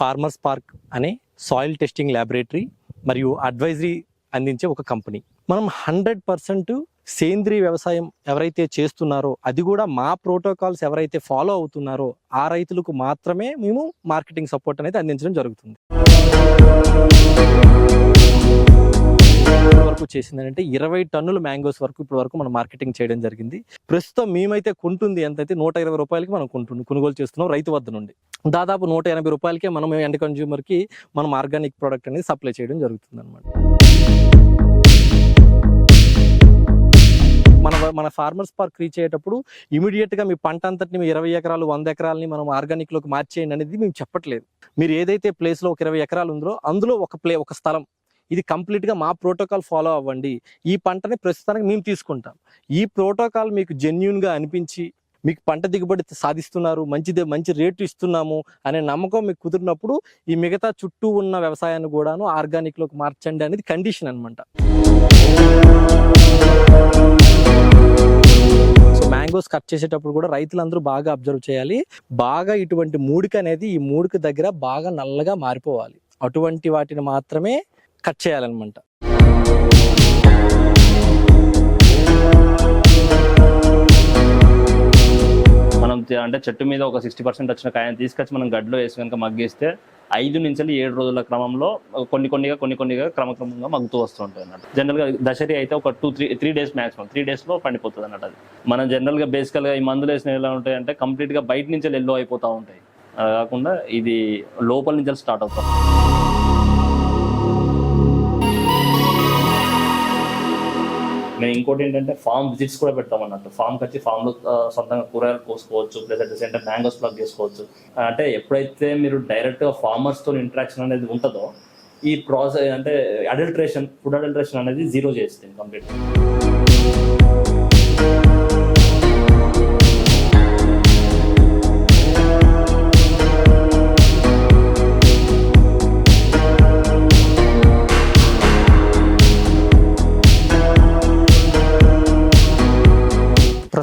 Farmers park అనే soil testing laboratory మరియు advisory అందించే ఒక కంపెనీ మనం హండ్రెడ్ పర్సెంట్ సేంద్రీయ వ్యవసాయం ఎవరైతే చేస్తున్నారో అది కూడా మా ప్రోటోకాల్స్ ఎవరైతే ఫాలో అవుతున్నారో ఆ రైతులకు మాత్రమే మేము మార్కెటింగ్ సపోర్ట్ అనేది అందించడం జరుగుతుంది. ఇప్పటి వరకు చేసింది అంటే ఇరవై టన్నుల మ్యాంగోస్ వరకు ఇప్పటి వరకు మనం మార్కెటింగ్ చేయడం జరిగింది. ప్రస్తుతం మేమైతే కొంటుంది ఎంతైతే నూట ఇరవై రూపాయలకి మనం కొంటుంది కొనుగోలు చేస్తున్నాం రైతు వద్ద నుండి. దాదాపు నూట ఎనభై రూపాయలకే మనం ఎండ్ కన్జ్యూమర్కి మనం ఆర్గానిక్ ప్రోడక్ట్ అనేది సప్లై చేయడం జరుగుతుంది అనమాట మన మన ఫార్మర్స్ పార్క్ రీచ్ అయ్యేటప్పుడు ఇమీడియట్గా మీ పంట అంతటిని మీ ఇరవై ఎకరాలు వంద ఎకరాలని మనం ఆర్గానిక్లోకి మార్చేయండి అనేది మేము చెప్పట్లేదు. మీరు ఏదైతే ప్లేస్లో ఒక ఇరవై ఎకరాలు ఉందో అందులో ఒక ప్లే ఒక స్థలం ఇది కంప్లీట్గా మా ప్రోటోకాల్ ఫాలో అవ్వండి. ఈ పంటని ప్రస్తుతానికి మేము తీసుకుంటాం. ఈ ప్రోటోకాల్ మీకు జెన్యున్గా అనిపించి మీకు పంట దిగుబడి సాధిస్తున్నారు మంచిదే మంచి రేటు ఇస్తున్నాము అనే నమ్మకం మీకు కుదిరినప్పుడు ఈ మిగతా చుట్టూ ఉన్న వ్యవసాయాన్ని కూడాను ఆర్గానిక్లోకి మార్చండి అనేది కండిషన్ అనమాట సో మ్యాంగోస్ కట్ చేసేటప్పుడు కూడా రైతులందరూ బాగా అబ్జర్వ్ చేయాలి. బాగా ఇటువంటి మూడిక అనేది ఈ మూడిక దగ్గర బాగా నల్లగా మారిపోవాలి. అటువంటి వాటిని మాత్రమే కట్ చేయాలన్నమాట. మనం అంటే చెట్టు మీద ఒక సిక్స్టీ పర్సెంట్ వచ్చిన కాయని తీసుకొచ్చి మనం గడ్డలో వేసి కనుక మగ్గేస్తే ఐదు నుంచి ఏడు రోజుల క్రమంలో కొన్ని కొన్నిగా కొన్ని కొన్నిగా క్రమక్రమంగా మగ్గుతూ వస్తూ ఉంటాయి అన్నట్టు జనరల్గా దశరి అయితే ఒక two three three days maximum three డేస్లో పండిపోతుంది అన్నట్టు అది. మనం జనరల్గా బేసికల్గా ఈ మందులు వేసిన ఎలా ఉంటాయి అంటే కంప్లీట్గా బయట నుంచి ఎల్లో అయిపోతూ ఉంటాయి. అలా కాకుండా ఇది లోపల నుంచి స్టార్ట్ అవుతాం మేము ఇంకోటి ఏంటంటే ఫామ్ విజిట్స్ కూడా పెడతాం అన్నట్టు. ఫామ్కి వచ్చి ఫామ్లో సొంతంగా కూరగాయలు కోసుకోవచ్చు plus at the same time mangoes pluck చేసుకోవచ్చు. అంటే ఎప్పుడైతే మీరు డైరెక్ట్గా ఫార్మర్స్తో ఇంటరాక్షన్ అనేది ఉంటుందో ఈ ప్రాసెస్ అంటే అడల్ట్రేషన్ ఫుడ్ అడల్ట్రేషన్ అనేది జీరో చేస్తుంది కంప్లీట్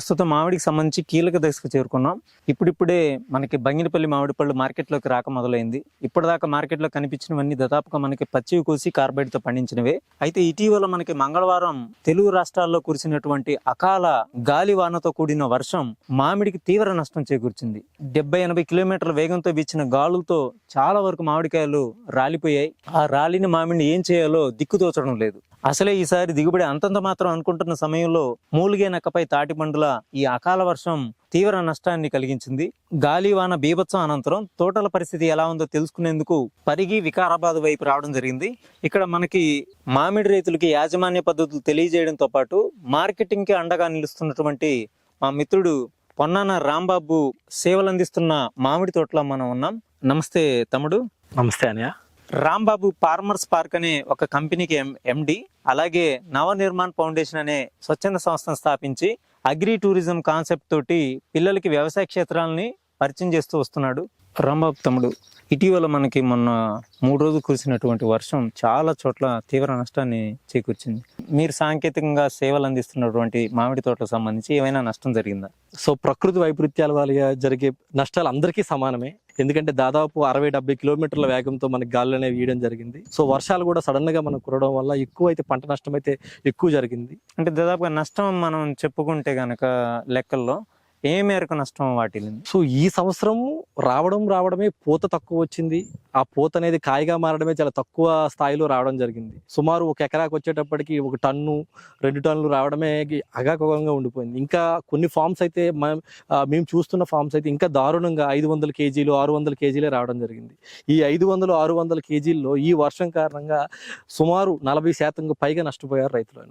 ప్రస్తుతం మామిడికి సంబంధించి కీలక దశకు చేరుకున్నాం. ఇప్పుడిప్పుడే మనకి బంగినపల్లి మామిడి పళ్ళు మార్కెట్లోకి రాక మొదలైంది. ఇప్పటిదాకా మార్కెట్లో కనిపించినవన్నీ దాదాపుగా మనకి పచ్చివి కోసి కార్బైడ్తో పండించినవే. అయితే ఇటీవల మనకి మంగళవారం తెలుగు రాష్ట్రాల్లో కురిసినటువంటి అకాల గాలి వానతో కూడిన వర్షం మామిడికి తీవ్ర నష్టం చేకూర్చింది. డెబ్బై ఎనభై కిలోమీటర్ల వేగంతో వీచిన గాలులతో చాలా వరకు మామిడికాయలు రాలిపోయాయి. ఆ రాలిన మామిడిని ఏం చేయాలో దిక్కుతోచడం లేదు. అసలే ఈసారి దిగుబడి అంతంత మాత్రం అనుకుంటున్న సమయంలో మూలిగే నక్కపై తాటి పండుల ఈ అకాల వర్షం తీవ్ర నష్టాన్ని కలిగించింది. గాలి వాన బీభత్సం అనంతరం తోటల పరిస్థితి ఎలా ఉందో తెలుసుకునేందుకు పరిగి వికారాబాద్ వైపు రావడం జరిగింది. ఇక్కడ మనకి మామిడి రైతులకి యాజమాన్య పద్ధతులు తెలియజేయడంతో పాటు మార్కెటింగ్కి అండగా నిలుస్తున్నటువంటి మా మిత్రుడు పొన్నాన రాంబాబు సేవలందిస్తున్న మామిడి తోటలో మనం ఉన్నాం. నమస్తే తమ్ముడు. నమస్తే అనియా రాంబాబు ఫార్మర్స్ పార్క్ అనే ఒక కంపెనీకి ఎం ఎండి అలాగే నవ నిర్మాణ్ ఫౌండేషన్ అనే స్వచ్ఛంద సంస్థను స్థాపించి అగ్రి టూరిజం కాన్సెప్ట్ తోటి పిల్లలకి వ్యవసాయ క్షేత్రాలని పరిచయం చేస్తూ వస్తున్నాడు రాంబాబు తమ్ముడు. ఇటీవల మనకి మొన్న మూడు రోజులు కురిసినటువంటి వర్షం చాలా చోట్ల తీవ్ర నష్టాన్ని చేకూర్చింది. మీరు సాంకేతికంగా సేవలు అందిస్తున్నటువంటి మామిడి తోటలకు సంబంధించి ఏమైనా నష్టం జరిగిందా? సో ప్రకృతి వైపరీత్యాల వల్ల జరిగే నష్టాలు అందరికీ సమానమే. ఎందుకంటే దాదాపు అరవై డెబ్బై కిలోమీటర్ల వేగంతో మనకి గాలులు అనేవి వేయడం జరిగింది. సో వర్షాలు కూడా సడన్గా మనకు కురవడం వల్ల ఎక్కువ అయితే పంట నష్టం అయితే ఎక్కువ జరిగింది. అంటే దాదాపుగా నష్టం మనం చెప్పుకుంటే గనక లెక్కల్లో ఏ మేరకు నష్టం వాటిల్లింది? సో ఈ సంవత్సరం రావడం రావడమే పూత తక్కువ వచ్చింది. ఆ పూత అనేది కాయగా మారడమే చాలా తక్కువ స్థాయిలో రావడం జరిగింది. సుమారు ఒక ఎకరాకు వచ్చేటప్పటికి ఒక టన్ను రెండు టన్నులు రావడమే అగాకోగంగా ఉండిపోయింది. ఇంకా కొన్ని ఫామ్స్ అయితే మేము చూస్తున్న ఫామ్స్ అయితే ఇంకా దారుణంగా ఐదు వందల కేజీలు ఆరు వందల కేజీలే రావడం జరిగింది. ఈ ఐదు వందలు ఆరు వందల కేజీల్లో ఈ వర్షం కారణంగా సుమారు నలభై శాతం పైగా నష్టపోయారు రైతులు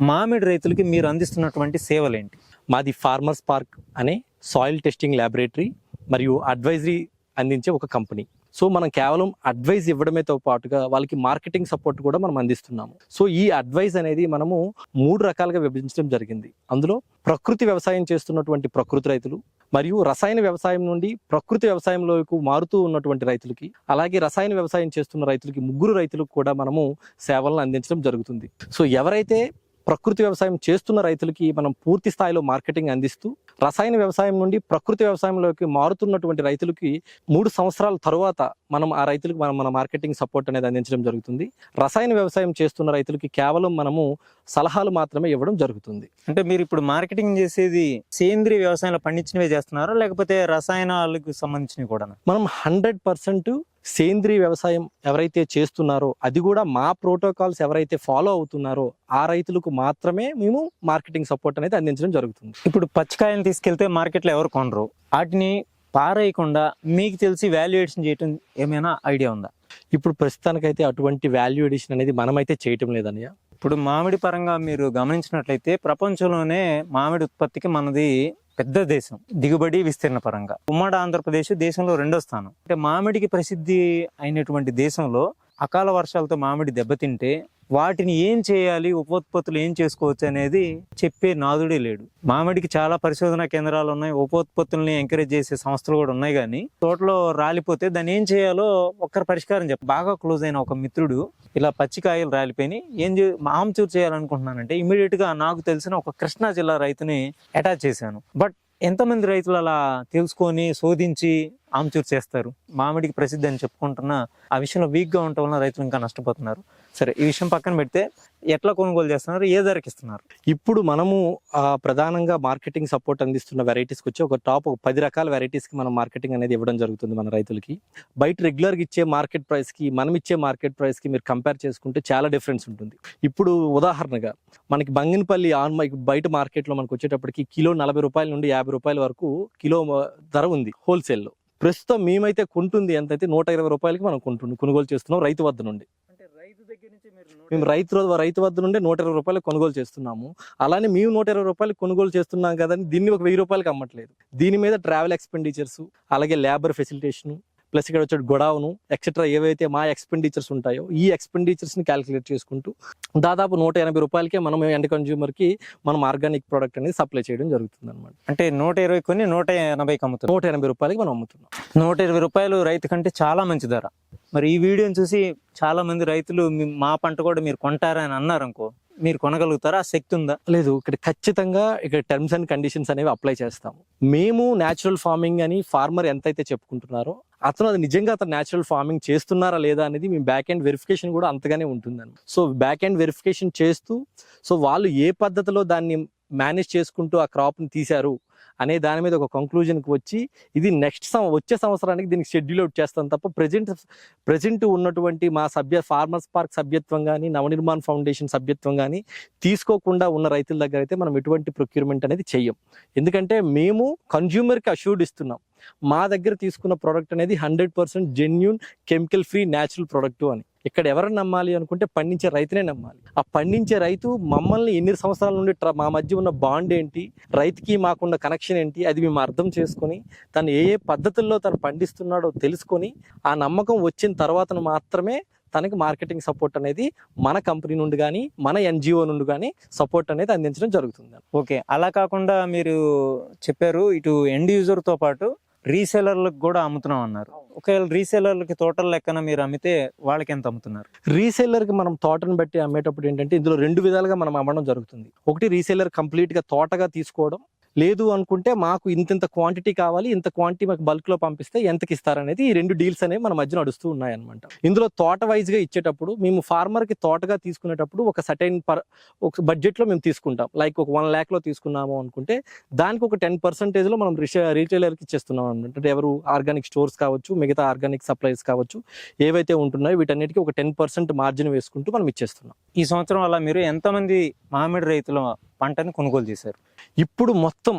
మామిడి రైతులకి మీరు అందిస్తున్నటువంటి సేవలు ఏంటి మాది ఫార్మర్స్ పార్క్ అనే సాయిల్ టెస్టింగ్ ల్యాబొరేటరీ మరియు అడ్వైజరీ అందించే ఒక కంపెనీ సో మనం కేవలం అడ్వైజ్ ఇవ్వడమేతో పాటుగా వాళ్ళకి మార్కెటింగ్ సపోర్ట్ కూడా మనం అందిస్తున్నాము. సో ఈ అడ్వైజ్ అనేది మనము మూడు రకాలుగా విభజించడం జరిగింది. అందులో ప్రకృతి వ్యవసాయం చేస్తున్నటువంటి ప్రకృతి రైతులు మరియు రసాయన వ్యవసాయం నుండి ప్రకృతి వ్యవసాయంలోకి మారుతూ ఉన్నటువంటి రైతులకి అలాగే రసాయన వ్యవసాయం చేస్తున్న రైతులకి ముగ్గురు రైతులకు కూడా మనము సేవలను అందించడం జరుగుతుంది. సో ఎవరైతే ప్రకృతి వ్యవసాయం చేస్తున్న రైతులకి మనం పూర్తి స్థాయిలో మార్కెటింగ్ అందిస్తూ రసాయన వ్యవసాయం నుండి ప్రకృతి వ్యవసాయంలోకి మారుతున్నటువంటి రైతులకి మూడు సంవత్సరాల తరువాత మనం ఆ రైతులకు మనం మన మార్కెటింగ్ సపోర్ట్ అనేది అందించడం జరుగుతుంది. రసాయన వ్యవసాయం చేస్తున్న రైతులకి కేవలం మనము సలహాలు మాత్రమే ఇవ్వడం జరుగుతుంది. అంటే మీరు ఇప్పుడు మార్కెటింగ్ చేసేది సేంద్రియ వ్యవసాయంలో పండించినవే చేస్తున్నారా? లేకపోతే రసాయనాలకు సంబంధించినవి కూడా మనం హండ్రెడ్ పర్సెంట్ సేంద్రీయ వ్యవసాయం ఎవరైతే చేస్తున్నారో అది కూడా మా ప్రోటోకాల్స్ ఎవరైతే ఫాలో అవుతున్నారో ఆ రైతులకు మాత్రమే మేము మార్కెటింగ్ సపోర్ట్ అనేది అందించడం జరుగుతుంది. ఇప్పుడు పచ్చికాయలు తీసుకెళ్తే మార్కెట్లో ఎవరు కొనరు. వాటిని పారేయకుండా మీకు తెలిసి వాల్యుయేషన్ చేయటం ఏమైనా ఐడియా ఉందా? ఇప్పుడు ప్రస్తుతానికైతే అటువంటి వాల్యూ ఎడిషన్ అనేది మనమైతే చేయటం లేదన్నయ్య. ఇప్పుడు మామిడి పరంగా మీరు గమనించినట్లయితే ప్రపంచంలోనే మామిడి ఉత్పత్తికి మనది పెద్ద దేశం దిగుబడి విస్తీర్ణ పరంగా. ఉమ్మడి ఆంధ్రప్రదేశ్ దేశంలో రెండో స్థానం. అంటే మామిడికి ప్రసిద్ధి అయినటువంటి దేశంలో అకాల వర్షాలతో మామిడి దెబ్బతింటే వాటిని ఏం చేయాలి ఉపోత్పత్తులు ఏం చేసుకోవచ్చు అనేది చెప్పే నాదుడే లేడు. మామిడికి చాలా పరిశోధనా కేంద్రాలు ఉన్నాయి. ఉపోత్పత్తుల్ని ఎంకరేజ్ చేసే సంస్థలు కూడా ఉన్నాయి కానీ తోటలో రాలిపోతే దాన్ని ఏం చేయాలో ఒక్కరి పరిష్కారం చెప్ప బాగా క్లోజ్ అయిన ఒక మిత్రుడు ఇలా పచ్చికాయలు రాలిపోయి ఏం చే ఆమ్చూర్ చేయాలనుకుంటున్నానంటే ఇమీడియట్గా నాకు తెలిసిన ఒక కృష్ణా జిల్లా రైతుని అటాచ్ చేశాను. బట్ ఎంతమంది రైతులు అలా తెలుసుకొని శోధించి ఆమ్చూర్ చేస్తారు? మామిడికి ప్రసిద్ధి అని చెప్పుకుంటున్న ఆ విషయంలో వీక్గా ఉండటం వల్ల రైతులు ఇంకా నష్టపోతున్నారు. సరే ఈ విషయం పక్కన పెడితే ఎట్లా కొనుగోలు చేస్తున్నారు ఏ ధరకి ఇస్తున్నారు? ఇప్పుడు మనము ప్రధానంగా మార్కెటింగ్ సపోర్ట్ అందిస్తున్న వెరైటీస్కి వచ్చి ఒక టాప్ ఒక పది రకాల వెరైటీస్కి మనం మార్కెటింగ్ అనేది ఇవ్వడం జరుగుతుంది మన రైతులకి. బయట రెగ్యులర్గా ఇచ్చే మార్కెట్ ప్రైస్కి మనం ఇచ్చే మార్కెట్ ప్రైస్కి మీరు కంపేర్ చేసుకుంటే చాలా డిఫరెన్స్ ఉంటుంది. ఇప్పుడు ఉదాహరణగా మనకి బంగినపల్లి ఆన్ బయట మార్కెట్లో మనకు వచ్చేటప్పటికి కిలో నలభై రూపాయల నుండి యాభై రూపాయల వరకు కిలో ధర ఉంది హోల్సేల్లో ప్రస్తుతం మేమైతే కొంటుంది ఎంతైతే నూట ఇరవై రూపాయలకి మనం కొంటుంది కొనుగోలు చేస్తున్నాం రైతు వద్ద నుండి. మేము రైతు రైతు వద్ద నుండి నూట ఇరవై రూపాయలు కొనుగోలు చేస్తున్నాము. అలానే మేము నూట ఇరవై రూపాయలు కొనుగోలు చేస్తున్నాం కదని దీన్ని ఒక వెయ్యి రూపాయలకి అమ్మట్లేదు. దీని మీద ట్రావెల్ ఎక్స్పెండిచర్స్ అలాగే లేబర్ ఫెసిలిటేషన్ ప్లస్ ఇక్కడ వచ్చే గొడవను ఎక్సెట్రా ఏవైతే మా ఎక్స్పెండిచర్స్ ఉంటాయో ఈ ఎక్స్పెండిచర్స్ని క్యాలిక్యులేట్ చేసుకుంటూ దాదాపు నూట ఎనభై రూపాయలకే మనం ఎండ్ కన్జ్యూమర్కి మనం ఆర్గానిక్ ప్రోడక్ట్ అనేది సప్లై చేయడం జరుగుతుంది అనమాట అంటే నూట ఇరవై కొన్ని నూట ఎనభైకి అమ్ముతున్నారు నూట ఎనభై రూపాయలకి మనం అమ్ముతున్నాం. నూట ఇరవై రూపాయలు రైతు కంటే చాలా మంచి ధర. మరి ఈ వీడియోని చూసి చాలా మంది రైతులు మీ- పంట కూడా మీరు కొంటారా అని అన్నారు అనుకో మీరు కొనగలుగుతారా? ఆ శక్తి ఉందా? లేదు ఇక్కడ ఖచ్చితంగా ఇక్కడ టర్మ్స్ అండ్ కండిషన్స్ అనేవి అప్లై చేస్తాము. మేము న్యాచురల్ ఫార్మింగ్ అని ఫార్మర్ ఎంతైతే చెప్పుకుంటున్నారో అతను అది నిజంగా అతను న్యాచురల్ ఫార్మింగ్ చేస్తున్నారా లేదా అనేది మీ బ్యాక్ అండ్ వెరిఫికేషన్ కూడా అంతగానే ఉంటుందని సో బ్యాక్ అండ్ వెరిఫికేషన్ చేస్తూ సో వాళ్ళు ఏ పద్ధతిలో దాన్ని మేనేజ్ చేసుకుంటూ ఆ క్రాప్ని తీశారు అనే దాని మీద ఒక కంక్లూజన్కి వచ్చి ఇది నెక్స్ట్ సం వచ్చే సంవత్సరానికి దీనికి షెడ్యూల్ అవుట్ చేస్తాం తప్ప ప్రజెంట్ ప్రజెంట్ ఉన్నటువంటి మా సభ్య ఫార్మర్స్ పార్క్ సభ్యత్వం కానీ నవనిర్మాణ్ ఫౌండేషన్ సభ్యత్వం కానీ తీసుకోకుండా ఉన్న రైతుల దగ్గర అయితే మనం ఎటువంటి ప్రొక్యూర్మెంట్ అనేది చెయ్యం. ఎందుకంటే మేము కన్జ్యూమర్కి అష్యూర్డ్ ఇస్తున్నాం. మా దగ్గర తీసుకున్న ప్రోడక్ట్ అనేది hundred percent genuine chemical free natural product అని. ఇక్కడ ఎవరు నమ్మాలి అనుకుంటే పండించే రైతునే నమ్మాలి. ఆ పండించే రైతు మమ్మల్ని ఎన్ని సంవత్సరాల నుండి ట్ర- మా మధ్య ఉన్న బాండ్ ఏంటి రైతుకి మాకున్న కనెక్షన్ ఏంటి అది మేము అర్థం చేసుకొని తను ఏ ఏ పద్ధతుల్లో తను పండిస్తున్నాడో తెలుసుకొని ఆ నమ్మకం వచ్చిన తర్వాత మాత్రమే తనకి మార్కెటింగ్ సపోర్ట్ అనేది మన కంపెనీ నుండి కానీ మన ఎన్జిఓ నుండి కానీ సపోర్ట్ అనేది అందించడం జరుగుతుంది. ఓకే. అలా కాకుండా మీరు చెప్పారు ఇటు ఎండ్ యూజర్తో పాటు రీసెలర్లకు కూడా అమ్ముతున్నాం అన్నారు ఒకవేళ రీసెలర్లకి టోటల్ లెక్కన మీరు అమ్మితే వాళ్ళకి ఎంత అమ్ముతున్నారు? రీసేలర్కి మనం తోటను బట్టి అమ్మేటప్పుడు ఏంటంటే ఇందులో రెండు విధాలుగా మనం అమ్మడం జరుగుతుంది. ఒకటి రీసేలర్ కంప్లీట్గా తోటగా తీసుకోవడం లేదు అనుకుంటే మాకు ఇంతింత క్వాంటిటీ కావాలి ఇంత క్వాంటిటీ మాకు బల్క్లో పంపిస్తే ఎంతకి ఇస్తారనేది ఈ రెండు డీల్స్ అనేవి మన మధ్య నడుస్తూ ఉన్నాయన్నమాట. ఇందులో తోట వైజ్గా ఇచ్చేటప్పుడు మేము ఫార్మర్కి తోటగా తీసుకునేటప్పుడు ఒక సటైన్ పర్ ఒక బడ్జెట్లో మేము తీసుకుంటాం. లైక్ ఒక వన్ ల్యాక్లో తీసుకున్నాము అనుకుంటే దానికి ఒక టెన్ పర్సెంటేజ్లో మనం రీటైలర్కి ఇచ్చేస్తున్నాం అనమాట అంటే ఎవరు ఆర్గానిక్ స్టోర్స్ కావచ్చు మిగతా ఆర్గానిక్ సప్లైస్ కావచ్చు ఏవైతే ఉంటున్నాయో వీటన్నిటికీ ఒక టెన్ పర్సెంట్ మార్జిన్ వేసుకుంటూ మనం ఇచ్చేస్తున్నాం. ఈ సంవత్సరం అలా మీరు ఎంతమంది మామిడి రైతుల పంటను కొనుగోలు చేశారు? ఇప్పుడు మొత్తం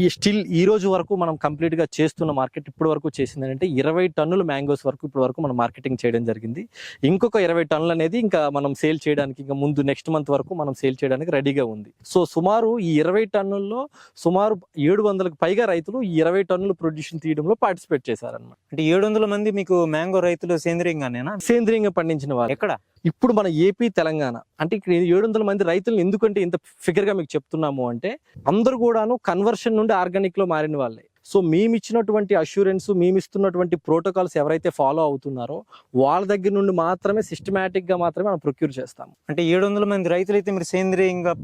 ఈ స్టిల్ ఈ రోజు వరకు మనం కంప్లీట్గా చేస్తున్న మార్కెట్ ఇప్పటి వరకు చేసింది అంటే ఇరవై టన్నుల మ్యాంగోస్ వరకు ఇప్పటి వరకు మనం మార్కెటింగ్ చేయడం జరిగింది. ఇంకొక ఇరవై టన్నులు అనేది ఇంకా మనం సేల్ చేయడానికి ఇంకా ముందు నెక్స్ట్ మంత్ వరకు మనం సేల్ చేయడానికి రెడీగా ఉంది. సో సుమారు ఈ ఇరవై టన్నుల్లో సుమారు ఏడు వందలకు పైగా రైతులు ఈ ఇరవై టన్నుల ప్రొడ్యూషన్ తీయడంలో పార్టిసిపేట్ చేశారన్నమాట. అంటే ఏడు వందల మంది మీకు మ్యాంగో రైతులు సేంద్రియంగానేనా? సేంద్రియంగా పండించిన వారు. ఎక్కడ? ఇప్పుడు మన ఏపీ తెలంగాణ అంటే ఇక్కడ ఏడు వందల మంది రైతులను ఎందుకంటే ఇంత ఫిగర్గా మీకు చెప్తున్నాము అంటే అందరూ కూడాను కన్వర్షన్ నుండి ఆర్గానిక్లో మారిన వాళ్ళే. సో మేము ఇచ్చినటువంటి అష్యూరెన్స్ మేము ఇస్తున్నటువంటి ప్రోటోకాల్స్ ఎవరైతే ఫాలో అవుతున్నారో వాళ్ళ దగ్గర నుండి మాత్రమే సిస్టమేటిక్గా మాత్రమే మనం ప్రొక్యూర్ చేస్తాం అంటే ఏడు వందల మంది రైతులు అయితే మీరు సేంద్రియంగా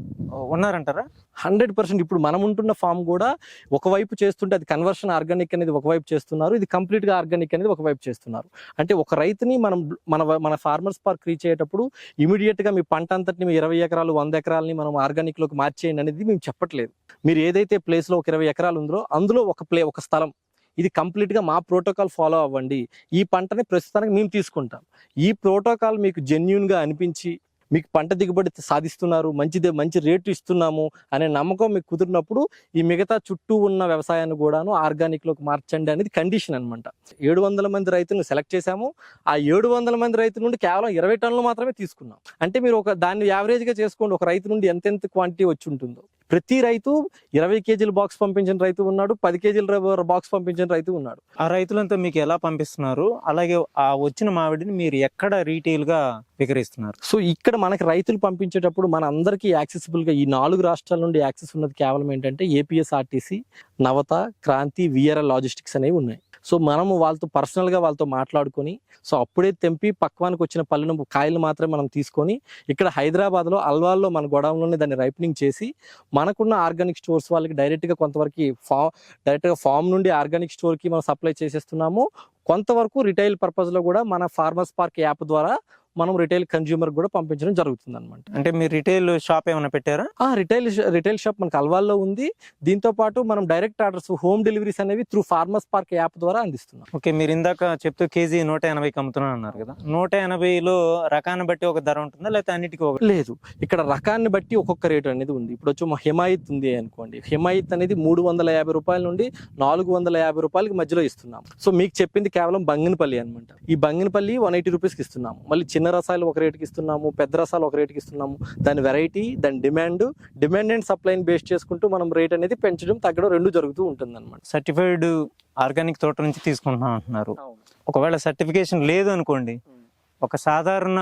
ఉన్నారంటారా? హండ్రెడ్ పర్సెంట్ ఇప్పుడు మనం ఉంటున్న ఫామ్ కూడా ఒకవైపు చేస్తుంటే అది కన్వర్షన్ ఆర్గానిక్ అనేది ఒకవైపు చేస్తున్నారు ఇది కంప్లీట్గా ఆర్గానిక్ అనేది ఒకవైపు చేస్తున్నారు. అంటే ఒక రైతుని మనం మన మన ఫార్మర్స్ పార్క్ రీచ్ అయ్యేటప్పుడు ఇమీడియట్గా మీ పంట అంతటిని మీ ఇరవై ఎకరాలు వంద ఎకరాలని మనం ఆర్గానిక్లోకి మార్చేయండి అనేది మేము చెప్పట్లేదు. మీరు ఏదైతే ప్లేస్లో ఒక ఇరవై ఎకరాలు ఉందో అందులో ఒక ప్లే ఒక స్థలం ఇది కంప్లీట్గా మా ప్రోటోకాల్ ఫాలో అవ్వండి. ఈ పంటని ప్రస్తుతానికి మేము తీసుకుంటాం. ఈ ప్రోటోకాల్ మీకు జెన్యున్గా అనిపించి మీకు పంట దిగుబడి సాధిస్తున్నారు మంచిదే మంచి రేటు ఇస్తున్నాము అనే నమ్మకం మీకు కుదిరినప్పుడు ఈ మిగతా చుట్టూ ఉన్న వ్యవసాయాన్ని కూడాను ఆర్గానిక్లోకి మార్చండి అనేది కండిషన్ అనమాట ఏడు వందల మంది రైతులను సెలెక్ట్ చేశాము. ఆ ఏడు వందల మంది రైతుల నుండి కేవలం ఇరవై టన్నులు మాత్రమే తీసుకున్నాం. అంటే మీరు ఒక దాన్ని యావరేజ్గా చేసుకోండి. ఒక రైతు నుండి ఎంతెంత క్వాంటిటీ వచ్చి ఉంటుందో. ప్రతి రైతు ఇరవై కేజీల బాక్స్ పంపించిన రైతు ఉన్నాడు పది కేజీల బాక్స్ పంపించిన రైతు ఉన్నాడు. ఆ రైతులంతా మీకు ఎలా పంపిస్తున్నారు? అలాగే ఆ వచ్చిన మామిడిని మీరు ఎక్కడ రీటైల్గా విక్రయిస్తున్నారు? సో ఇక్కడ మనకి రైతులు పంపించేటప్పుడు మన అందరికీ యాక్సెసిబుల్గా ఈ నాలుగు రాష్ట్రాల నుండి యాక్సెస్ ఉన్నది కేవలం ఏంటంటే APSRTC Navata Kranthi VRL logistics అనేవి ఉన్నాయి. సో మనము వాళ్ళతో పర్సనల్గా వాళ్ళతో మాట్లాడుకొని సో అప్పుడే తెంపి పక్వానికి వచ్చిన పళ్ళను కాయలు మాత్రమే మనం తీసుకొని ఇక్కడ హైదరాబాద్లో అల్వాల్లో మన గొడవలోనే దాన్ని రైపనింగ్ చేసి మనకున్న ఆర్గానిక్ స్టోర్స్ వాళ్ళకి డైరెక్ట్గా కొంతవరకు ఫా డైరెక్ట్గా ఫామ్ నుండి ఆర్గానిక్ స్టోర్కి మనం సప్లై చేసేస్తున్నాము. కొంతవరకు రిటైల్ పర్పస్లో కూడా మన ఫార్మర్స్ పార్క్ యాప్ ద్వారా మనం రిటైల్ కన్జ్యూమర్ కూడా పంపించడం జరుగుతుంది అనమాట అంటే మీరు రిటైల్ షాప్ ఏమైనా పెట్టారా? ఆ రిటైల్ రిటైల్ షాప్ మనకు అల్వాల్లో ఉంది. దీంతో పాటు మనం డైరెక్ట్ ఆర్డర్స్ హోమ్ డెలివరీస్ అనేవి త్రూ ఫార్మర్స్ పార్క్ యాప్ ద్వారా అందిస్తున్నాం. ఓకే మీరు ఇందాక చెప్తూ కేజీ నూట ఎనభైకి అమ్ముతున్నాను అన్నారు కదా. నూట ఎనభైలో రకాన్ని బట్టి ఒక ధర ఉంటుందా? లేకపోతే అన్నిటికీ ఒక లేదు. ఇక్కడ రకాన్ని బట్టి ఒక్కొక్క రేటు అనేది ఉంది. ఇప్పుడు వచ్చి మా హిమాయత్ ఉంది అనుకోండి. హిమాయత్ అనేది మూడు వందల యాభై రూపాయల నుండి నాలుగు వందల యాభై రూపాయలకి మధ్యలో ఇస్తున్నాం. సో మీకు చెప్పింది కేవలం బంగినపల్లి అనమాట ఈ బంగినపల్లి వన్ ఎయిటీ రూపీస్కి ఇస్తున్నాము. మళ్ళీ చిన్న రసాలు ఒక రేటుకి ఇస్తున్నాము పెద్ద రసాలు ఒక రేటుకి ఇస్తున్నాము. దాని వెరైటీ దాని డిమాండ్ డిమాండ్ అండ్ సప్లైని బేస్ చేసుకుంటూ మనం రేట్ అనేది పెంచడం తగ్గడం రెండు జరుగుతూ ఉంటుంది అనమాట సర్టిఫైడ్ ఆర్గానిక్ తోట నుంచి తీసుకుంటున్నాం అంటున్నారు. ఒకవేళ సర్టిఫికేషన్ లేదు అనుకోండి ఒక సాధారణ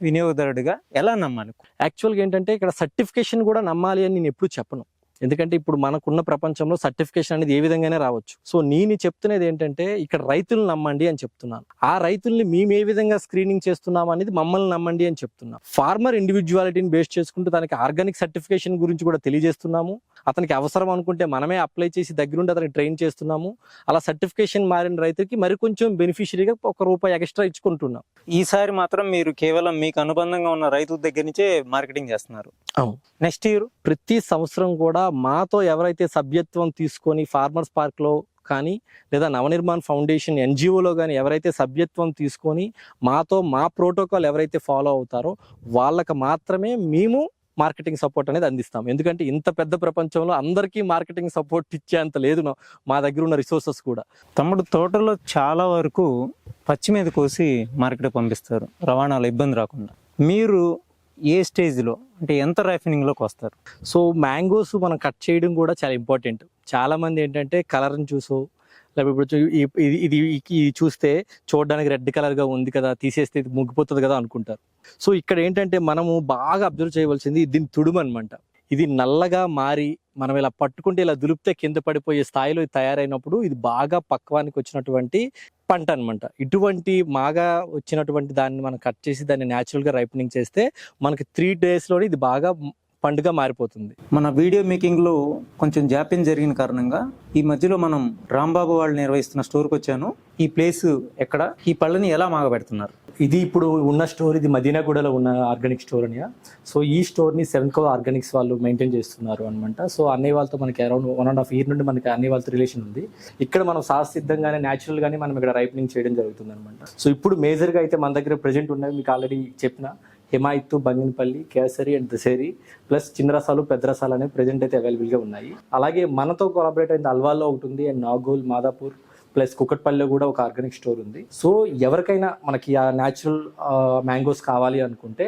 వినియోగదారుడిగా ఎలా నమ్మాలి? యాక్చువల్గా ఏంటంటే ఇక్కడ సర్టిఫికేషన్ కూడా నమ్మాలి అని నేను ఎప్పుడు చెప్పను. ఎందుకంటే ఇప్పుడు మనకున్న ప్రపంచంలో సర్టిఫికేషన్ అనేది ఏ విధంగానే రావచ్చు. సో నేను చెప్తున్నది ఏంటంటే ఇక్కడ రైతులను నమ్మండి అని చెప్తున్నాను. ఆ రైతుల్ని మేము ఏ విధంగా స్క్రీనింగ్ చేస్తున్నాం అనేది మమ్మల్ని నమ్మండి అని చెప్తున్నాం ఫార్మర్ ఇండివిజువాలిటీని బేస్ చేసుకుంటూ దానికి ఆర్గానిక్ సర్టిఫికేషన్ గురించి కూడా తెలియజేస్తున్నాము. అతనికి అవసరం అనుకుంటే మనమే అప్లై చేసి దగ్గరుండి అతనికి ట్రైన్ చేస్తున్నాము. అలా సర్టిఫికేషన్ మారిన రైతుకి మరి కొంచెం బెనిఫిషియరీగా ఒక రూపాయి ఎక్స్ట్రా ఇచ్చుకుంటున్నాం. ఈసారి మాత్రం మీరు కేవలం మీకు అనుబంధంగా ఉన్న రైతుల దగ్గర నుంచే మార్కెటింగ్ చేస్తున్నారు. అవును. నెక్స్ట్ ఇయర్ ప్రతి సంవత్సరం కూడా మాతో ఎవరైతే సభ్యత్వం తీసుకొని ఫార్మర్స్ పార్క్లో కానీ లేదా నవనిర్మాణ్ ఫౌండేషన్ ఎన్జిఓలో కానీ ఎవరైతే సభ్యత్వం తీసుకొని మాతో మా ప్రోటోకాల్ ఎవరైతే ఫాలో అవుతారో వాళ్ళకి మాత్రమే మేము మార్కెటింగ్ సపోర్ట్ అనేది అందిస్తాం. ఎందుకంటే ఇంత పెద్ద ప్రపంచంలో అందరికీ మార్కెటింగ్ సపోర్ట్ ఇచ్చేంత లేదు మా దగ్గర ఉన్న రిసోర్సెస్ కూడా. తమ్ముడు తోటలో చాలా వరకు పచ్చి మీద కోసి మార్కెట్ పంపిస్తారు. రవాణాలో ఇబ్బంది రాకుండా. మీరు ఏ స్టేజ్లో అంటే ఎంత రైఫనింగ్లోకి వస్తారు? సో మ్యాంగోస్ మనం కట్ చేయడం కూడా చాలా ఇంపార్టెంట్. చాలా మంది ఏంటంటే కలర్ని చూసో లేకపోతే ఇప్పుడు ఇది ఇది చూస్తే చూడడానికి రెడ్ కలర్గా ఉంది కదా తీసేస్తే ఇది ముగ్గిపోతుంది కదా అనుకుంటారు. సో ఇక్కడ ఏంటంటే మనము బాగా అబ్జర్వ్ చేయవలసింది దీని తుడుము అనమాట ఇది నల్లగా మారి మనం ఇలా పట్టుకుంటే ఇలా దులిపితే కింద పడిపోయే స్థాయిలో తయారైనప్పుడు ఇది బాగా పక్వానికి వచ్చినటువంటి పంట అనమాట ఇటువంటి మాగా వచ్చినటువంటి దాన్ని మనం కట్ చేసి దాన్ని న్యాచురల్గా రైపనింగ్ చేస్తే మనకి త్రీ డేస్లోనే ఇది బాగా పండుగ మారిపోతుంది. మన వీడియో మేకింగ్లో కొంచెం జాప్యం జరిగిన కారణంగా ఈ మధ్యలో మనం రాంబాబు వాళ్ళు నిర్వహిస్తున్న స్టోర్కి వచ్చాను. ఈ ప్లేస్ ఎక్కడ? ఈ పళ్ళని ఎలా మాగబెడుతున్నారు? ఇది ఇప్పుడు ఉన్న స్టోర్ ఇది మదీనాగూడలో ఉన్న ఆర్గానిక్ స్టోర్ అని సో ఈ స్టోర్ని సెవెన్ కో ఆర్గానిక్స్ వాళ్ళు మెయింటైన్ చేస్తున్నారు అనమాట సో అన్నయ్య వాళ్ళతో మనకి around one and half year నుండి మనకి అన్నయ్య వాళ్ళతో రిలేషన్ ఉంది. ఇక్కడ మనం సహసిద్ధంగానే న్యాచురల్ గానే మనం ఇక్కడ రైపనింగ్ చేయడం జరుగుతుంది అనమాట సో ఇప్పుడు మేజర్గా అయితే మన దగ్గర ప్రెజెంట్ ఉన్నవి మీకు ఆల్రెడీ చెప్పిన హిమాయిత్తు బంగినపల్లి కేసరి అండ్ దసేరి ప్లస్ చిన్న రసాలు పెద్ద రసాలు అనేవి ప్రజెంట్ అయితే అవైలబుల్గా ఉన్నాయి. అలాగే మనతో కొలాబరేట్ అయిన అల్వాల్లో ఒకటి ఉంది అండ్ నాగోల్ మాదాపూర్ ప్లస్ కుక్కట్పల్లిలో కూడా ఒక ఆర్గానిక్ స్టోర్ ఉంది. సో ఎవరికైనా మనకి ఆ న్యాచురల్ మ్యాంగోస్ కావాలి అనుకుంటే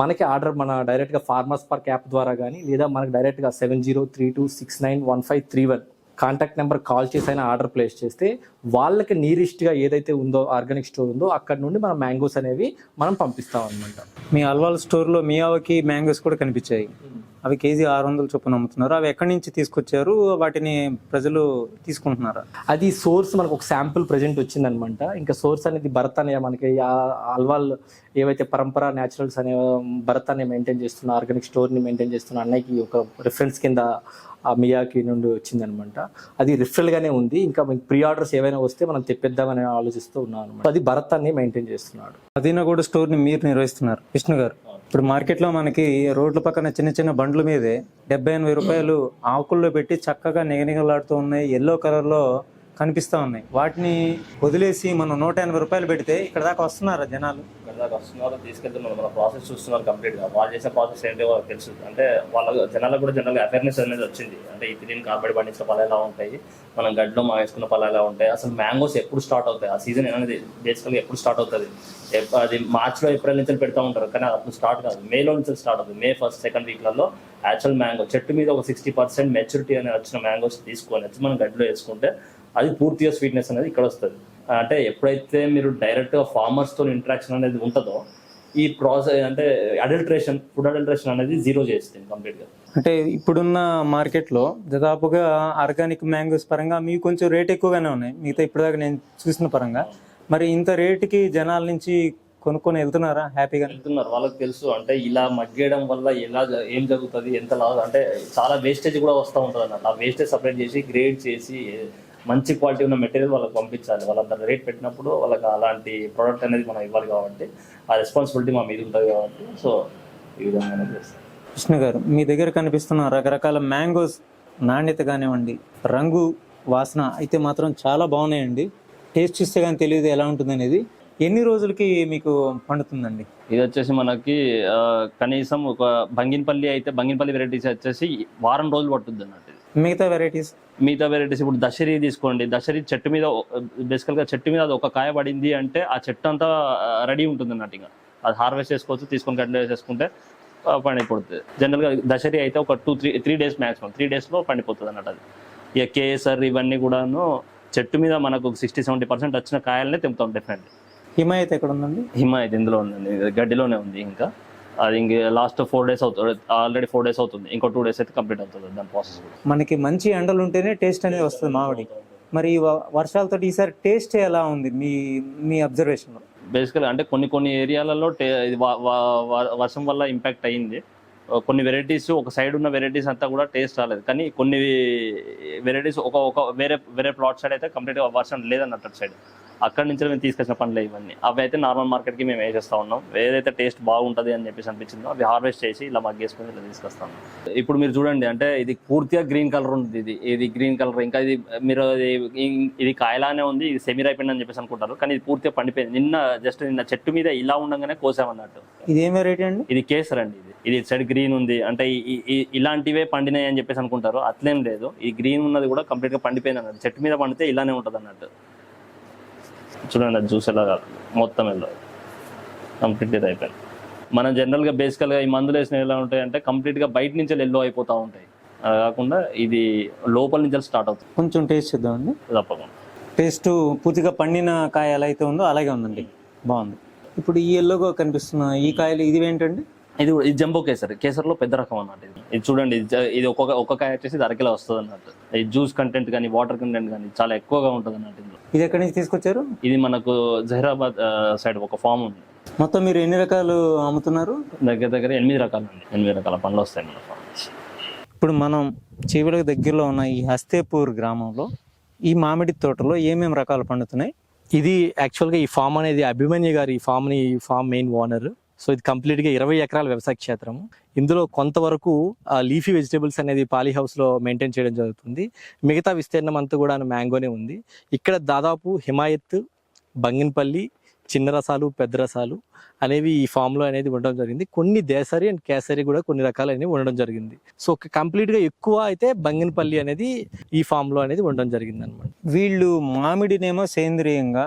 మనకి ఆర్డర్ మన డైరెక్ట్గా ఫార్మర్స్ పార్క్ యాప్ ద్వారా కానీ లేదా మనకి డైరెక్ట్గా seven zero three two six nine one five three one contact number call చేసి అయినా ఆర్డర్ ప్లేస్ చేస్తే వాళ్ళకి నీరెస్ట్గా ఏదైతే ఉందో ఆర్గానిక్ స్టోర్ ఉందో అక్కడ నుండి మనం మ్యాంగోస్ అనేవి మనం పంపిస్తాం అనమాట మీ అల్వాల్ స్టోర్లో మియావకి మ్యాంగోస్ కూడా కనిపించాయి. అవి కేజీ ఆరు వందల చొప్పున అమ్ముతున్నారు. అవి ఎక్కడి నుంచి తీసుకొచ్చారు? వాటిని ప్రజలు తీసుకుంటున్నారా? అది సోర్స్ మనకు ఒక శాంపుల్ ప్రజెంట్ వచ్చిందనమాట ఇంకా సోర్స్ అనేది భరత్ అనే మనకి అల్వాల్ ఏవైతే పరంపర న్యాచురల్స్ అనే భరత్ అనే మెయింటైన్ చేస్తున్న ఆర్గానిక్ స్టోర్ని మెయింటైన్ చేస్తున్న అన్నయ్యకి ఒక రిఫరెన్స్ కింద ఆ మియాకి నుండి వచ్చిందనమాట. అది రిఫరల్ గానే ఉంది. ఇంకా ప్రీ ఆర్డర్స్ ఏవైనా వస్తే మనం తెప్పిద్దామని ఆలోచిస్తూ ఉన్నాం అనమాట అది భరత్ అన్ని మెయింటైన్ చేస్తున్నాడు. అదీనా కూడా స్టోర్ని మీరు నిర్వహిస్తున్నారు విష్ణు గారు. ఇప్పుడు మార్కెట్లో మనకి రోడ్ల పక్కన చిన్న చిన్న బండ్ల మీదే డెబ్బై ఎనభై రూపాయలు ఆకుల్లో పెట్టి చక్కగా నిగనిగలాడుతూ ఉన్నాయి ఎల్లో కలర్లో కనిపిస్తా ఉన్నాయి. వాటిని వదిలేసి మనం నూట ఎనభై రూపాయలు పెడితే ఇక్కడ దాకా వస్తున్నారా జనాలు? ఇక్కడ దాకా వస్తున్నారు తీసుకెళ్తున్నారు మన ప్రాసెస్ చూస్తున్నారు కంప్లీట్గా వాళ్ళు చేసే ప్రాసెస్ ఏంటి వాళ్ళకి తెలుసు. అంటే వాళ్ళ జనాలకు కూడా జనరల్ అవేర్నెస్ అనేది వచ్చింది. అంటే ఈ తిరిగి పండించిన పళ్ళు ఎలా ఉంటాయి? మనం గడ్డలో మా వేసుకున్న పళ్ళు ఎలా ఉంటాయి? అసలు మ్యాంగోస్ ఎప్పుడు స్టార్ట్ అవుతాయి? ఆ సీజన్ అనేది బేసికల్గా ఎప్పుడు స్టార్ట్ అవుతుంది? అది మార్చిలో ఏప్రిల్ నుంచి పెడతా ఉంటారు. కానీ అప్పుడు స్టార్ట్ కాదు. మేలో నుంచి స్టార్ట్ అవుతుంది. మే ఫస్ట్ సెకండ్ వీక్లలో యాక్చువల్ మ్యాంగో చెట్టు మీద ఒక సిక్స్టీ పర్సెంట్ మెచ్యూరిటీ అనేది వచ్చిన మ్యాంగోస్ తీసుకొని వచ్చి మనం గడ్డలో వేసుకుంటే అది పూర్తిగా స్వీట్నెస్ అనేది ఇక్కడ వస్తుంది. అంటే ఎప్పుడైతే మీరు డైరెక్ట్గా ఫార్మర్స్తో ఇంటరాక్షన్ అనేది ఉంటుందో ఈ ప్రాసెస్ అంటే అడల్ట్రేషన్ ఫుడ్ అడల్ట్రేషన్ అనేది జీరో చేస్తుంది కంప్లీట్గా. అంటే ఇప్పుడున్న మార్కెట్లో దాదాపుగా ఆర్గానిక్ మ్యాంగోస్ పరంగా మీకు కొంచెం రేట్ ఎక్కువగానే ఉన్నాయి. మిగతా ఇప్పటిదాకా నేను చూసిన పరంగా. మరి ఇంత రేటుకి జనాల నుంచి కొనుక్కొని వెళ్తున్నారా? హ్యాపీగా? వెళ్తున్నారు. వాళ్ళకి తెలుసు. అంటే ఇలా మగ్గేయడం వల్ల ఎలా ఏం జరుగుతుంది? ఎంత లాస్? అంటే చాలా వేస్టేజ్ కూడా వస్తూ ఉంటుంది అన్నట్టు ఆ వేస్టేజ్ సపరేట్ చేసి గ్రేడ్ చేసి మంచి క్వాలిటీ ఉన్న మెటీరియల్ వాళ్ళకి పంపించాలి. వాళ్ళంత రేట్ పెట్టినప్పుడు వాళ్ళకి అలాంటి ప్రోడక్ట్ అనేది మనం ఇవ్వాలి కాబట్టి ఆ రెస్పాన్సిబిలిటీ మా మీద ఉంటుంది కాబట్టి సో ఈ విధంగా చేస్తాం కృష్ణ గారు మీ దగ్గర కనిపిస్తున్న రకరకాల మ్యాంగోస్ నాణ్యత కానివ్వండి రంగు వాసన అయితే మాత్రం చాలా బాగున్నాయండి. టేస్ట్ చూస్తే కానీ తెలియదు ఎలా ఉంటుంది అనేది. ఎన్ని రోజులకి మీకు పండుతుందండి? ఇది వచ్చేసి మనకి కనీసం ఒక బంగినపల్లి అయితే బంగినపల్లి వెరైటీస్ వచ్చేసి వారం రోజులు పట్టుద్ది అన్నట్టు. మిగతా వెరైటీస్ మిగతా వెరైటీస్ ఇప్పుడు దశరి తీసుకోండి. దశరి చెట్టు మీద బేసికల్గా చెట్టు మీద అది ఒక కాయ పడింది అంటే ఆ చెట్టు అంతా రెడీ ఉంటుంది అన్నట్టు ఇంకా. అది హార్వెస్ట్ చేసుకోవచ్చు తీసుకొని వేసేసుకుంటే ఆ, పండిపోతుంది. జనరల్గా దశరి అయితే ఒక two three three days maximum three డేస్లో పండిపోతుంది అన్నట్టు అది. ఇక కేసర్ ఇవన్నీ కూడాను చెట్టు మీద మనకు సిక్స్టీ సెవెంటీ పర్సెంట్ వచ్చిన కాయలనే తెంపుతాం డెఫినెట్లీ హిమాయత్ ఎక్కడ ఉందండి? హిమాయత్ ఇందులో ఉందండి. గడ్డిలోనే ఉంది ఇంకా. అది ఇంక లాస్ట్ ఫోర్ డేస్ అవుతుంది ఆల్రెడీ ఫోర్ డేస్ అవుతుంది. ఇంకో టూ డేస్ అయితే కంప్లీట్ అవుతుంది దాని ప్రాసెస్ మనకి మంచి ఎండలు ఉంటేనే టేస్ట్ అనేది వస్తుంది మామిడి మరి వర్షాలతో ఈసారి టేస్ట్ ఎలా ఉంది మీ మీ అబ్జర్వేషన్లో? బేసికల్ అంటే కొన్ని కొన్ని ఏరియాలలో వర్షం వల్ల ఇంపాక్ట్ అయ్యింది కొన్ని వెరైటీస్ ఒక సైడ్ ఉన్న వెరైటీస్ అంతా కూడా టేస్ట్ రాలేదు. కానీ కొన్ని వెరైటీస్ ఒక ఒక వేరే వేరే ప్లాట్ సైడ్ అయితే కంప్లీట్గా వర్షం లేదన్నట్టు సైడ్ అక్కడ నుంచి మేము తీసుకొచ్చిన పండ్లు ఇవన్నీ. అవి అయితే నార్మల్ మార్కెట్కి మేము వేసేస్తా ఉన్నాం. ఏదైతే టేస్ట్ బాగుంటుంది అని చెప్పేసి అనిపించిందో అవి హార్వెస్ట్ చేసి ఇలా మగ్గేసుకొని ఇలా తీసుకొస్తాం ఇప్పుడు మీరు చూడండి అంటే ఇది పూర్తిగా గ్రీన్ కలర్ ఉంది ఇది. ఇది గ్రీన్ కలర్ ఇంకా ఇది మీరు ఇది కాయలానే ఉంది ఇది సెమీ అయిపోయింది అని చెప్పేసి అనుకుంటారు. కానీ ఇది పూర్తిగా పండిపోయింది. నిన్న జస్ట్ నిన్న చెట్టు మీద ఇలా ఉండగానే కోసామన్నట్టు. ఇది ఏం వెరైటీ అండి? ఇది కేసర్ అండి ఇది. ఇది సైడ్ గ్రీన్ ఉంది. అంటే ఇలాంటివే పండినాయి అని చెప్పేసి అనుకుంటారు. అట్లేం లేదు. ఈ గ్రీన్ ఉన్నది కూడా కంప్లీట్గా పండిపోయింది అన్నట్టు. చెట్టు మీద పండితే ఇలానే ఉంటది అన్నట్టు చూడండి అది జ్యూస్ ఎలా కాదు. మొత్తం ఎలా? కంప్లీట్ ఇది అయిపోయింది. మనం జనరల్గా బేసికల్గా ఈ మందులు వేసిన ఎలా ఉంటాయి అంటే కంప్లీట్గా బయట నుంచి ఎల్లో అయిపోతా ఉంటాయి. అలా కాకుండా ఇది లోపల నుంచి స్టార్ట్ అవుతుంది. కొంచెం టేస్ట్ చేద్దామండి. తప్పకుండా. టేస్ట్ పూర్తిగా పండిన కాయ ఎలా అయితే ఉందో అలాగే ఉందండి. బాగుంది. ఇప్పుడు ఈ ఎల్లోగా కనిపిస్తున్న ఈ కాయలు ఇది ఏంటండి? ఇది ఇది జంబో కేసర్. కేసర్లో పెద్ద రకం అన్నట్టు ఇది. ఇది చూడండి ఇది ఒక్కొక్క ఒక్క కాయ వచ్చేసి ఇది అరకిలో వస్తుంది అన్నట్టు ఈ జ్యూస్ కంటెంట్ కానీ వాటర్ కంటెంట్ కానీ చాలా ఎక్కువగా ఉంటుంది అన్నట్టు ఇందులో. ఇది ఎక్కడి నుంచి తీసుకొచ్చారు? ఇది మనకు జహీరాబాద్ సైడ్ ఒక ఫామ్ ఉంది. మొత్తం మీరు ఎన్ని రకాలు అమ్ముతున్నారు? దగ్గర దగ్గర ఎనిమిది రకాలు అండి ఎనిమిది రకాల పండ్లు వస్తాయి మన నుంచి. ఇప్పుడు మనం చీవలకు దగ్గరలో ఉన్న ఈ హస్తేపూర్ గ్రామంలో ఈ మామిడి తోటలో ఏమేమి రకాలు పండుతున్నాయి? ఇది యాక్చువల్గా ఈ ఫామ్ అనేది అభిమన్యు గారి ఈ ఫామ్ని ఈ ఫామ్ మెయిన్ ఓనర్ సో ఇది కంప్లీట్గా ఇరవై ఎకరాల వ్యవసాయ క్షేత్రం. ఇందులో కొంతవరకు లీఫీ వెజిటేబుల్స్ అనేది పాలీ హౌస్లో మెయింటైన్ చేయడం జరుగుతుంది. మిగతా విస్తీర్ణం అంతా కూడా మ్యాంగోనే ఉంది. ఇక్కడ దాదాపు హిమాయత్ బంగినపల్లి చిన్న రసాలు పెద్ద రసాలు అనేవి ఈ ఫామ్లో అనేది ఉండడం జరిగింది. కొన్ని దేసరి అండ్ కేసరి కూడా కొన్ని రకాలు అనేవి ఉండడం జరిగింది. సో కంప్లీట్గా ఎక్కువ అయితే బంగినపల్లి అనేది ఈ ఫామ్లో అనేది ఉండడం జరిగింది అనమాట వీళ్ళు మామిడినేమో సేంద్రియంగా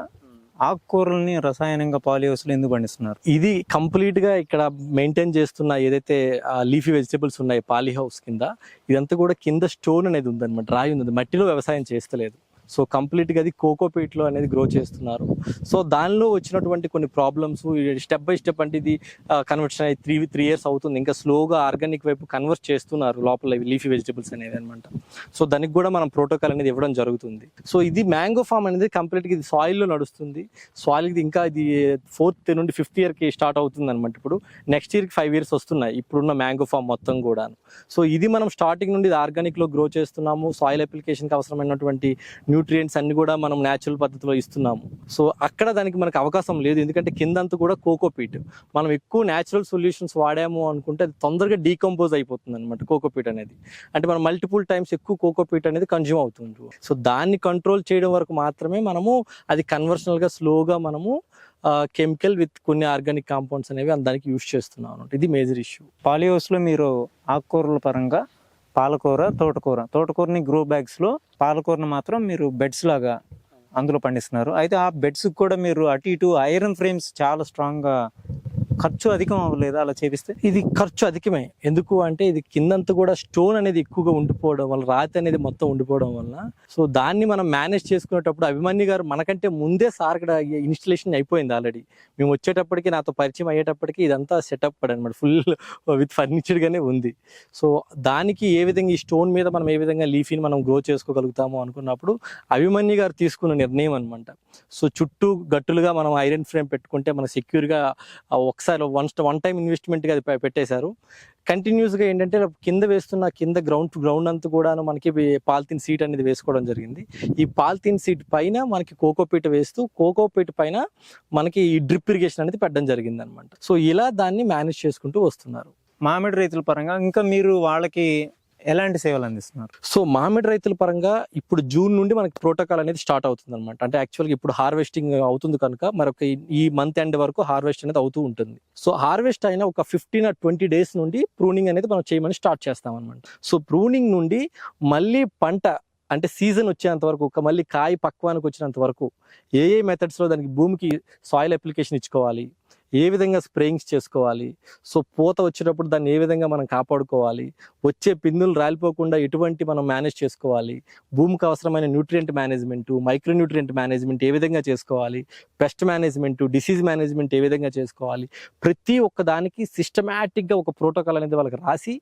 ఆకుకూరల్ని రసాయనంగా పాలిహౌస్లో ఎందుకు పండిస్తున్నారు? ఇది కంప్లీట్గా ఇక్కడ మెయింటైన్ చేస్తున్న ఏదైతే లీఫీ వెజిటేబుల్స్ ఉన్నాయి పాలీహౌస్ కింద ఇదంతా కూడా కింద స్టోన్ అనేది ఉందన్నమాట రాయి ఉంది మట్టిలో వ్యవసాయం చేస్తలేదు. సో కంప్లీట్గా అది కోకోపీట్లో అనేది గ్రో చేస్తున్నారు. సో దానిలో వచ్చినటువంటి కొన్ని ప్రాబ్లమ్స్ స్టెప్ బై స్టెప్ అంటే ఇది కన్వర్షన్ అయ్యి త్రీ త్రీ ఇయర్స్ అవుతుంది. ఇంకా స్లోగా ఆర్గానిక్ వైపు కన్వర్ట్ చేస్తున్నారు లోపల లీఫీ వెజిటబుల్స్ అనేది అనమాట సో దానికి కూడా మనం ప్రోటోకాల్ అనేది ఇవ్వడం జరుగుతుంది. సో ఇది మ్యాంగో ఫామ్ అనేది కంప్లీట్గా ఇది సాయిల్లో నడుస్తుంది. సాయిల్ ఇది ఇంకా ఇది ఫోర్త్ నుండి ఫిఫ్త్ ఇయర్కి స్టార్ట్ అవుతుంది అనమాట ఇప్పుడు. నెక్స్ట్ ఇయర్కి ఫైవ్ ఇయర్స్ వస్తున్నాయి ఇప్పుడున్న మ్యాంగో ఫామ్ మొత్తం కూడా సో ఇది మనం స్టార్టింగ్ నుండి ఆర్గానిక్లో గ్రో చేస్తున్నాము. సాయిల్ అప్లికేషన్కి అవసరమైనటువంటి న్యూట్రియంట్స్ అన్ని కూడా మనం న్యాచురల్ పద్ధతిలో ఇస్తున్నాము. సో అక్కడ దానికి మనకు అవకాశం లేదు. ఎందుకంటే కిందంతా కూడా కోకోపీట్. మనం ఎక్కువ న్యాచురల్ సొల్యూషన్స్ వాడాము అనుకుంటే అది తొందరగా డీకంపోజ్ అయిపోతుంది అనమాట కోకోపీట్ అనేది. అంటే మనం మల్టిపుల్ టైమ్స్ ఎక్కువ కోకోపీట్ అనేది కన్జ్యూమ్ అవుతుంది సో దాన్ని కంట్రోల్ చేయడం వరకు మాత్రమే మనము అది కన్వర్షనల్గా స్లోగా మనము కెమికల్ విత్ కొన్ని ఆర్గానిక్ కాంపౌండ్స్ అనేవి దానికి యూస్ చేస్తున్నాం అనమాట ఇది మేజర్ ఇష్యూ పాలియోస్లో మీరు ఆకుకూరల పరంగా పాలకూర తోటకూర. తోటకూరని గ్రో బ్యాగ్స్లో పాలకూరని మాత్రం మీరు బెడ్స్ లాగా అందులో పండిస్తున్నారు. అయితే ఆ బెడ్స్కి కూడా మీరు అటు ఇటు ఐరన్ ఫ్రేమ్స్ చాలా స్ట్రాంగ్గా ఖర్చు అధికం అవ్వలేదు అలా చేపిస్తే ఇది ఖర్చు అధికమే. ఎందుకు అంటే ఇది కిందంతా కూడా స్టోన్ అనేది ఎక్కువగా ఉండిపోవడం వల్ల రాతి అనేది మొత్తం ఉండిపోవడం వల్ల సో దాన్ని మనం మేనేజ్ చేసుకునేటప్పుడు అభిమన్యు గారు మనకంటే ముందే సార్ ఇక్కడ ఇన్స్టలేషన్ అయిపోయింది ఆల్రెడీ. మేము వచ్చేటప్పటికి నాతో పరిచయం అయ్యేటప్పటికి ఇదంతా సెటప్ అనమాట ఫుల్ విత్ ఫర్నిచర్గానే ఉంది. సో దానికి ఏ విధంగా ఈ స్టోన్ మీద మనం ఏ విధంగా లీఫీని మనం గ్రో చేసుకోగలుగుతాము అనుకున్నప్పుడు అభిమన్యు గారు తీసుకున్న నిర్ణయం అనమాట సో చుట్టూ గట్టులుగా మనం ఐరన్ ఫ్రేమ్ పెట్టుకుంటే మనం సెక్యూర్గా ఒక ఒకసారి వన్ వన్ టైం ఇన్వెస్ట్మెంట్గా అది పెట్టేశారు. కంటిన్యూస్గా ఏంటంటే కింద వేస్తున్న కింద గ్రౌండ్ గ్రౌండ్ అంతా కూడా మనకి పాలిథిన్ సీట్ అనేది వేసుకోవడం జరిగింది. ఈ పాలిథిన్ సీట్ పైన మనకి కోకోపీట వేస్తూ కోకోపీట పైన మనకి ఈ డ్రిప్ ఇరిగేషన్ అనేది పెట్టడం జరిగింది అనమాట సో ఇలా దాన్ని మేనేజ్ చేసుకుంటూ వస్తున్నారు. మామిడి రైతుల పరంగా ఇంకా మీరు వాళ్ళకి ఎలాంటి సేవలు అందిస్తున్నారు? సో మామిడి రైతుల పరంగా ఇప్పుడు జూన్ నుండి మనకి ప్రోటోకాల్ అనేది స్టార్ట్ అవుతుంది అనమాట అంటే యాక్చువల్గా ఇప్పుడు హార్వెస్టింగ్ అవుతుంది కనుక మరొక ఈ- మంత్ ఎండ్ వరకు హార్వెస్ట్ అనేది అవుతూ ఉంటుంది. సో హార్వెస్ట్ అయిన ఒక ఫిఫ్టీన్ ఆర్ ట్వంటీ డేస్ నుండి ప్రూనింగ్ అనేది మనం చేయమని స్టార్ట్ చేస్తాం అనమాట సో ప్రూనింగ్ నుండి మళ్ళీ పంట అంటే సీజన్ వచ్చేంత వరకు ఒక మళ్ళీ కాయ పక్వానికి వచ్చినంత వరకు ఏ ఏ మెథడ్స్లో దానికి భూమికి సాయిల్ అప్లికేషన్ ఇచ్చుకోవాలి ఏ విధంగా స్ప్రేయింగ్స్ చేసుకోవాలి? సో పూత వచ్చేటప్పుడు దాన్ని ఏ విధంగా మనం కాపాడుకోవాలి? వచ్చే పిందులు రాలిపోకుండా ఎటువంటి మనం మేనేజ్ చేసుకోవాలి? భూమికి అవసరమైన nutrient management micro nutrient management ఏ విధంగా చేసుకోవాలి? పెస్ట్ మేనేజ్మెంట్ డిసీజ్ మేనేజ్మెంట్ ఏ విధంగా చేసుకోవాలి? ప్రతి ఒక్క దానికి సిస్టమేటిక్గా ఒక ప్రోటోకాల్ అనేది వాళ్ళకి రాసి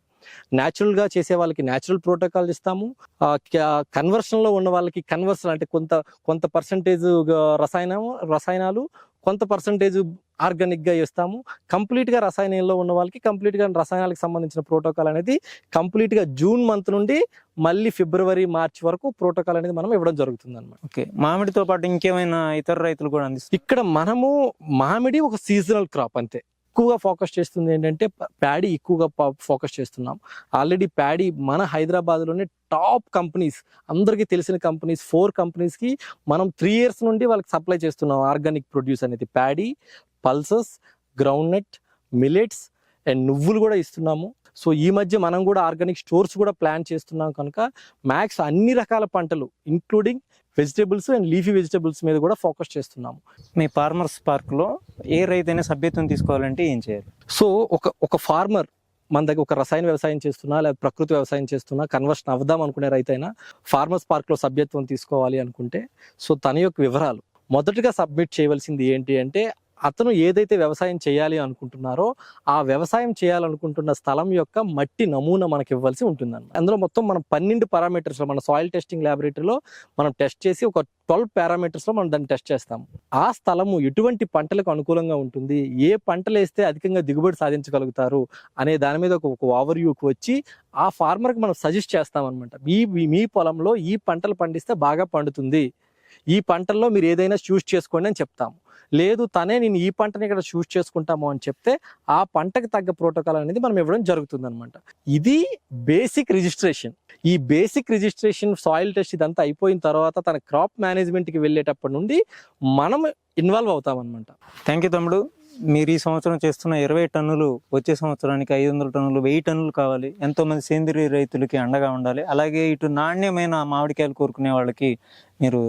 న్యాచురల్గా చేసే వాళ్ళకి న్యాచురల్ ప్రోటోకాల్ ఇస్తాము. కన్వర్షన్లో ఉన్న వాళ్ళకి కన్వర్షన్ అంటే కొంత కొంత పర్సంటేజ్ రసాయనం రసాయనాలు కొంత పర్సంటేజ్ ఆర్గానిక్గా ఇస్తాము. కంప్లీట్గా రసాయనంలో ఉన్న వాళ్ళకి కంప్లీట్గా రసాయనాలకు సంబంధించిన ప్రోటోకాల్ అనేది కంప్లీట్గా జూన్ మంత్ నుండి మళ్ళీ ఫిబ్రవరి మార్చ్ వరకు ప్రోటోకాల్ అనేది మనం ఇవ్వడం జరుగుతుంది అనమాట ఓకే మామిడితో పాటు ఇంకేమైనా ఇతర రైతులు కూడా అందిస్తారు ఇక్కడ మనము మామిడి ఒక సీజనల్ క్రాప్ అంతే. ఎక్కువగా ఫోకస్ చేస్తుంది ఏంటంటే ప్యాడీ ఎక్కువగా ఫోకస్ చేస్తున్నాం. ఆల్రెడీ ప్యాడీ మన హైదరాబాద్లోనే టాప్ కంపెనీస్ అందరికీ తెలిసిన కంపెనీస్ ఫోర్ కంపెనీస్కి మనం త్రీ ఇయర్స్ నుండి వాళ్ళకి సప్లై చేస్తున్నాం. ఆర్గానిక్ ప్రొడ్యూస్ అనేది paddy pulses groundnut millets and నువ్వులు కూడా ఇస్తున్నాము. సో ఈ మధ్య మనం కూడా ఆర్గానిక్ స్టోర్స్ కూడా ప్లాన్ చేస్తున్నాం కనుక మ్యాక్స్ అన్ని రకాల పంటలు including vegetables and leafy vegetables మీద కూడా ఫోకస్ చేస్తున్నాము. మీ ఫార్మర్స్ పార్క్లో ఏ రైతైనా సభ్యత్వం తీసుకోవాలంటే ఏం చేయాలి? సో ఒక ఒక ఫార్మర్ మన దగ్గర ఒక రసాయన వ్యవసాయం చేస్తున్నా లేదా ప్రకృతి వ్యవసాయం చేస్తున్నా కన్వర్షన్ అవుదాం అనుకునే రైతైనా ఫార్మర్స్ పార్క్లో సభ్యత్వం తీసుకోవాలి అనుకుంటే సో తన యొక్క వివరాలు. మొదటగా సబ్మిట్ చేయవలసింది ఏంటి అంటే అతను ఏదైతే వ్యవసాయం చేయాలి అనుకుంటున్నారో ఆ వ్యవసాయం చేయాలనుకుంటున్న స్థలం యొక్క మట్టి నమూనా మనకి ఇవ్వాల్సి ఉంటుంది అందులో మొత్తం మనం పన్నెండు పారామీటర్స్లో మన సాయిల్ టెస్టింగ్ ల్యాబొరేటరీలో మనం టెస్ట్ చేసి ఒక ట్వెల్వ్ పారామీటర్స్లో మనం దాన్ని టెస్ట్ చేస్తాం ఆ స్థలము ఎటువంటి పంటలకు అనుకూలంగా ఉంటుంది? ఏ పంటలు వేస్తే అధికంగా దిగుబడి సాధించగలుగుతారు? అనే దాని మీద ఒక ఓవర్ వ్యూకి వచ్చి ఆ ఫార్మర్కి మనం సజెస్ట్ చేస్తాం అనమాట మీ- మీ పొలంలో ఈ పంటలు పండిస్తే బాగా పండుతుంది. ఈ పంటల్లో మీరు ఏదైనా చూస్ చేసుకోండి అని చెప్తాము. లేదు తనే నేను ఈ పంటని ఇక్కడ చూస్ చేసుకుంటాము అని చెప్తే ఆ పంటకు తగ్గ ప్రోటోకాల్ అనేది మనం ఇవ్వడం జరుగుతుంది అనమాట ఇది బేసిక్ రిజిస్ట్రేషన్ ఈ బేసిక్ రిజిస్ట్రేషన్ సాయిల్ టెస్ట్ ఇదంతా అయిపోయిన తర్వాత తన క్రాప్ మేనేజ్మెంట్కి వెళ్ళేటప్పటి నుండి మనం ఇన్వాల్వ్ అవుతాం అనమాట థ్యాంక్ యూ తమ్ముడు. మీరు ఈ సంవత్సరం చేస్తున్న ఇరవై టన్నులు వచ్చే సంవత్సరానికి ఐదు వందల టన్నులు వెయ్యి టన్నులు కావాలి. ఎంతోమంది సేంద్రియ రైతులకి అండగా ఉండాలి. అలాగే ఇటు నాణ్యమైన మామిడికాయలు కోరుకునే వాళ్ళకి మీరు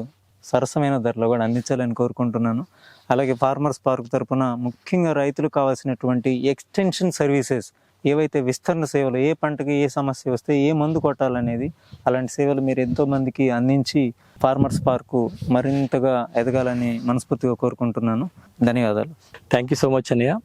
సరసమైన ధరలో కూడా అందించాలని కోరుకుంటున్నాను. అలాగే ఫార్మర్స్ పార్క్ తరఫున ముఖ్యంగా రైతులు కావాల్సినటువంటి ఎక్స్టెన్షన్ సర్వీసెస్ ఏవైతే విస్తరణ సేవలు ఏ పంటకి ఏ సమస్య వస్తే ఏ మందు కొట్టాలనేది అలాంటి సేవలు మీరు ఎంతోమందికి అందించి ఫార్మర్స్ పార్కు మరింతగా ఎదగాలని మనస్ఫూర్తిగా కోరుకుంటున్నాను. ధన్యవాదాలు. థ్యాంక్ యూ సో మచ్ అన్నయ్య